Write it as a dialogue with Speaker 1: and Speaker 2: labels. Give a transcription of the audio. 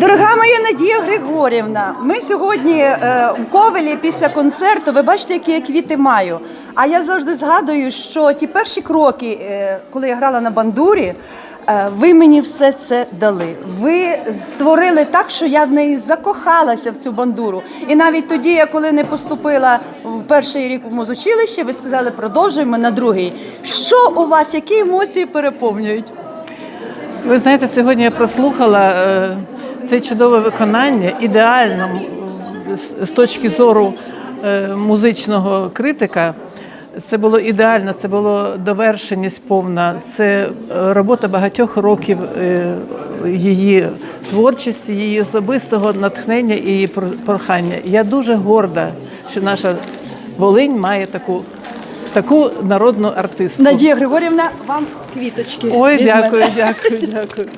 Speaker 1: Дорога моя Надія Григорівна, ми сьогодні е, в Ковелі після концерту. Ви бачите, які я квіти маю. А я завжди згадую, що ті перші кроки, е, коли я грала на бандурі, е, ви мені все це дали. Ви створили так, що я в неї закохалася в цю бандуру. І навіть тоді, я коли не поступила в перший рік в музучилище, ви сказали, продовжуємо на другий. Що у вас, які емоції переповнюють?
Speaker 2: Ви знаєте, сьогодні я прослухала е, це чудове виконання, ідеально з- точки зору е, музичного критика. Це було ідеально, це було довершеність повна. Це е, робота багатьох років е, її творчості, її особистого натхнення і її про- прохання. Я дуже горда, що наша Волинь має таку, таку народну артистку.
Speaker 1: Надія Григорівна, вам квіточки.
Speaker 2: Ой, дякую, дякую, дякую.